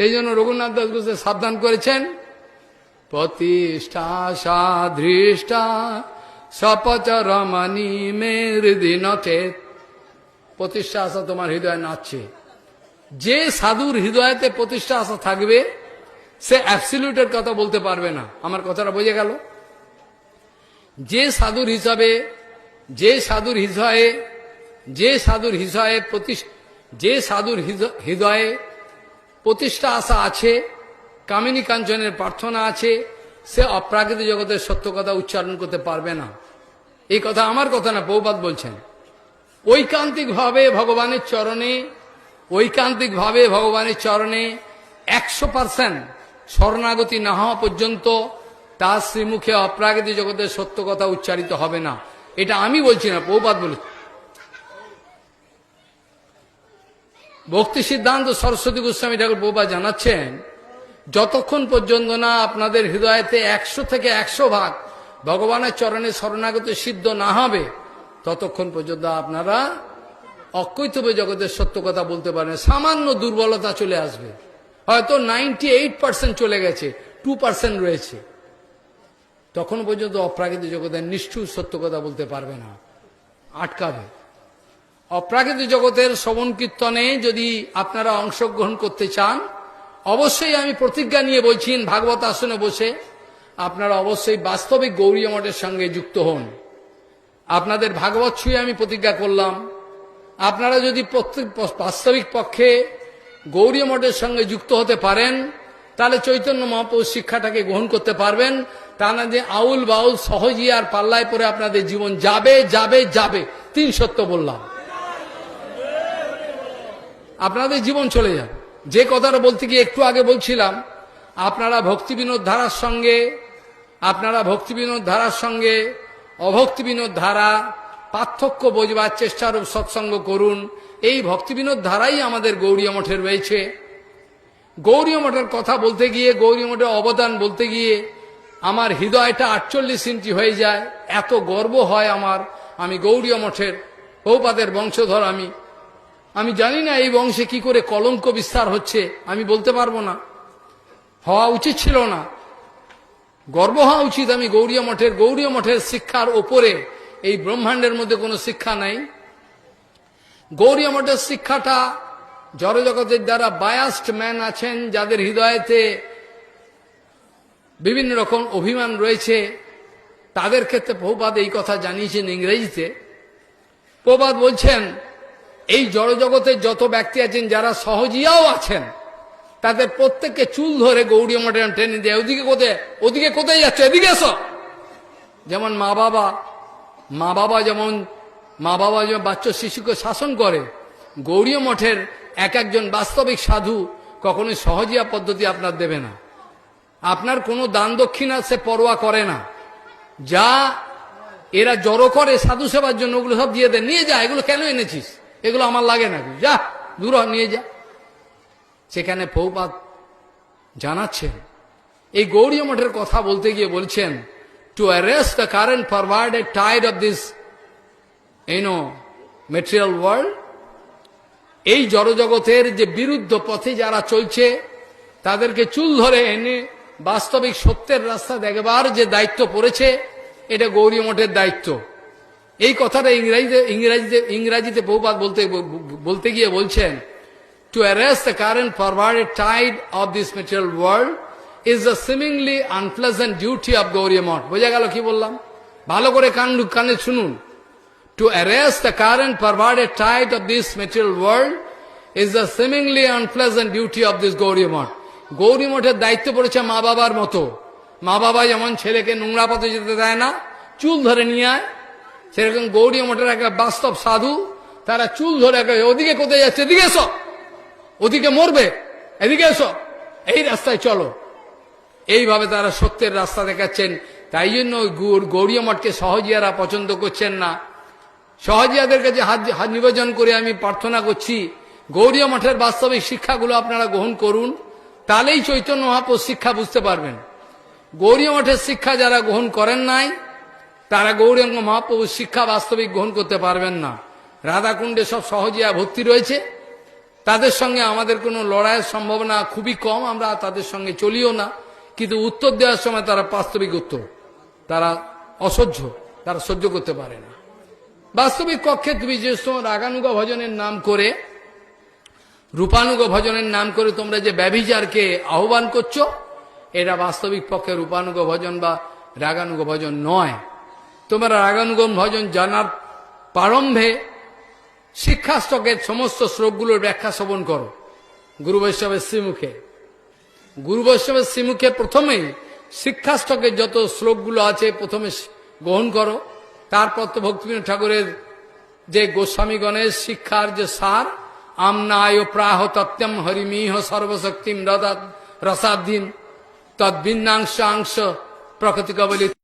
সেই জন্য রঘুনাথ দাস ঘোষ সাবধান করেছেন। প্রতিষ্ঠা সাদৃষ্টা সপচরমণি মের দিনতে প্রতিষ্ঠা আশা তোমার হৃদয়ে নাচছে। যে সাধুর হৃদয়তে প্রতিষ্ঠা আশা থাকবে, সে অ্যাবসিলিউটের কথা বলতে পারবে না। আমার কথাটা বোঝে গেল? যে সাধুর হিসাবে, যে সাধুর হৃদয়ে, যে সাধুর হৃদয়ে প্রতিষ্ঠ যে সাধুর হৃদয়ে প্রতিষ্ঠা আশা আছে, কামিনী কাঞ্চনের প্রার্থনা আছে, সে অপ্রাকৃতিক জগতের সত্য কথা উচ্চারণ করতে পারবে না। এই কথা আমার কথা না, বৌবাদ বলছেন। ঐকান্তিকভাবে ভগবানের চরণে, ঐকান্তিকভাবে ভগবানের চরণে একশো পার্সেন্ট শরণাগতি না হওয়া পর্যন্ত তার শ্রীমুখে অপ্রাকৃতিক জগতের সত্য কথা উচ্চারিত হবে না। এটা আমি বলছি না পৌপাত বলেছি ভক্তি সিদ্ধান্ত সরস্বতী গোস্বামী ঠাকুর বোবা জানাচ্ছেন, যতক্ষণ পর্যন্ত না আপনাদের হৃদয়তে একশো থেকে একশো ভাগ ভগবানের চরণে শরণাগত সিদ্ধ না হবে, ততক্ষণ পর্যন্ত আপনারা অকৈতব্য জগতের সত্য কথা বলতে পারেন। সামান্য দুর্বলতা চলে আসবে। হয়তো নাইনটি এইট পার্সেন্ট চলে গেছে, টু পার্সেন্ট রয়েছে। তখন পর্যন্ত অপ্রাকৃত জগতের নিষ্ঠুর সত্য কথা বলতে পারবে না। আটকাবে। অপ্রাকৃতিক জগতের শ্রবণ কীর্তনে যদি আপনারা অংশগ্রহণ করতে চান, অবশ্যই আমি প্রতিজ্ঞা নিয়ে বলছি, ভাগবত আসনে বসে আপনারা অবশ্যই বাস্তবিক গৌরী মঠের সঙ্গে যুক্ত হন। আপনাদের ভাগবত ছুঁয়ে আমি প্রতিজ্ঞা করলাম, আপনারা যদি বাস্তবিক পক্ষে গৌরী মঠের সঙ্গে যুক্ত হতে পারেন, তাহলে চৈতন্য মহাপ্রভুর শিক্ষাটাকে গ্রহণ করতে পারবেন। তা না যে আউল বাউল সহজই আর পাল্লায় পরে আপনাদের জীবন যাবে যাবে যাবে। তিন সত্য বললাম। আপনাদের জীবন চলে যাবে যে কথাটা বলতে গিয়ে একটু আগে বলছিলাম, আপনারা ভক্তি বিনোদ ধারার সঙ্গে, আপনারা ভক্তি বিনোদ ধারার সঙ্গে অভক্তি বিনোদ ধারা, পার্থক্য বোঝবার চেষ্টারূপ সৎসঙ্গ করুন। এই ভক্তি বিনোদ ধারাই আমাদের গৌরীয় মঠের রয়েছে। গৌরীয় মঠের কথা বলতে গিয়ে গৌরী মঠের অবদান বলতে গিয়ে আমার হৃদয়টা আটচল্লিশ ইঞ্চি হয়ে যায়। এত গর্ব হয় আমার। আমি গৌরীয় মঠের পৌপাদের বংশধর আমি। আমি জানি না এই বংশে কি করে কলঙ্ক বিস্তার হচ্ছে, আমি বলতে পারব না। হওয়া উচিত ছিল না। গর্ব হওয়া উচিত আমি গৌরীয় মঠের গৌরীয় মঠের শিক্ষার ওপরে, এই ব্রহ্মাণ্ডের মধ্যে কোনো শিক্ষা নাই। গৌরীয় মঠের শিক্ষাটা জড়জগতের দ্বারা বায়াস্ট ম্যান আছেন, যাদের হৃদয়েতে বিভিন্ন রকম অভিমান রয়েছে, তাদের ক্ষেত্রে প্রভুপাদ এই কথা জানিয়েছেন ইংরেজিতে। প্রবাদ বলছেন এই জড়জগতের যত ব্যক্তি আছেন, যারা সহজিয়াও আছেন, তাদের প্রত্যেককে চুল ধরে গৌরী মঠে টেনে দেয়, ওদিকে কোথায় ওদিকে কোথায় যাচ্ছে? এদিকে এসো। যেমন মা বাবা মা বাবা যেমন, মা বাবা যেমন বাচ্চা শিশুকে শাসন করে গৌরীয় মঠের এক একজন বাস্তবিক সাধু কখনোই সহজিয়া পদ্ধতি আপনার দেবে না। আপনার কোনো দান দক্ষিণা সে পরোয়া করে না। যা এরা জড়ো করে সাধু সেবার জন্য ওগুলো সব দিয়ে দেয় নিয়ে যা, এগুলো কেন এনেছিস? এগুলো আমার লাগে না যা, দূর নিয়ে যা। সেখানে পৌপাত জানাচ্ছেন, এই গৌরী মঠের কথা বলতে গিয়ে বলছেন to arrest the current forwarded tide of this you know material world এই জড়জগতের যে বিরুদ্ধ পথে যারা চলছে, তাদেরকে চুল ধরে এনে বাস্তবিক সত্যের রাস্তা দেখবার যে দায়িত্ব পড়েছে, এটা গৌরী মঠের দায়িত্ব। এই কথাটা ইংরাজিতে ইংরাজিতে ইংরাজিতে বহুপাত বলতে বলতে গিয়ে বলছেন to arrest the current forwarded tide of this material world is the seemingly unpleasant duty of Gauri Math বোঝা গেল কি বললাম? ভালো করে কান, কানে শুনুন। To arrest the current perverted tide of this material world is the seemingly unpleasant duty of this Gauri Math. Gauri মঠের দায়িত্ব পড়েছে মা বাবার মতো। মা বাবা যেমন ছেলেকে নোংরা পথে যেতে দেয় না, চুল ধরে নিয়ে আয় সেরকম গৌরী মঠের একটা বাস্তব সাধু, তারা চুল ধরে ওদিকে কোথায় যাচ্ছে? এদিকে এসো। ওদিকে মরবে। এদিকে এসো। এই রাস্তায় চলো। এইভাবে তারা সত্যের রাস্তা দেখাচ্ছেন। তাই জন্য গৌরীয় মঠকে সহজিয়ারা পছন্দ করছেন না। সহজিয়াদের কাছে হাত হাত নিবেদন করে আমি প্রার্থনা করছি গৌরীয় মঠের বাস্তবিক শিক্ষাগুলো আপনারা গ্রহণ করুন, তাহলেই চৈতন্য মহাপুর শিক্ষা বুঝতে পারবেন। গৌরীয় মঠের শিক্ষা যারা গ্রহণ করেন নাই তারা গৌরঙ্গ মহাপ্রভুর শিক্ষা বাস্তবিক গ্রহণ করতে পারবেন না। রাধাকুণ্ডে সব সহজিয়া ভর্তি রয়েছে। তাদের সঙ্গে আমাদের কোনো লড়াইয়ের সম্ভাবনা খুবই কম, আমরা তাদের সঙ্গে চলিও না। কিন্তু উত্তর দেওয়ার সময় তারা বাস্তবিক উত্তর। তারা অসহ্য, তারা সহ্য করতে পারে না। বাস্তবিক কক্ষে তুমি যে সময় রাগানুগ ভজনের নাম করে, রূপানুগ ভজনের নাম করে তোমরা যে ব্যভিচারকে আহ্বান করছ, এটা বাস্তবিক পক্ষে রূপানুগ ভজন বা রাগানুগ ভজন নয়। তোমরা রাগানুগ ভজন জানার প্রারম্ভে শিক্ষাস্তকের সমস্ত শ্লোকগুলোর ব্যাখ্যা শ্রবণ করো। গুরু বৈষ্ণবের শ্রীমুখে। গুরু বৈষ্ণবের শ্রীমুখে প্রথমেই শিক্ষাস্তকের যত শ্লোকগুলো আছে প্রথমে গ্রহণ করো। তারপর তো ভক্তিবিনোদ ঠাকুরের যে গোস্বামীগণের শিক্ষার যে সার, আমনায় প্রাহ তত্ত্বম হরিমিহ সর্বশক্তিম রসাধীন তদ্ভিন্নাংশ অংশ প্রকৃতি কবলিত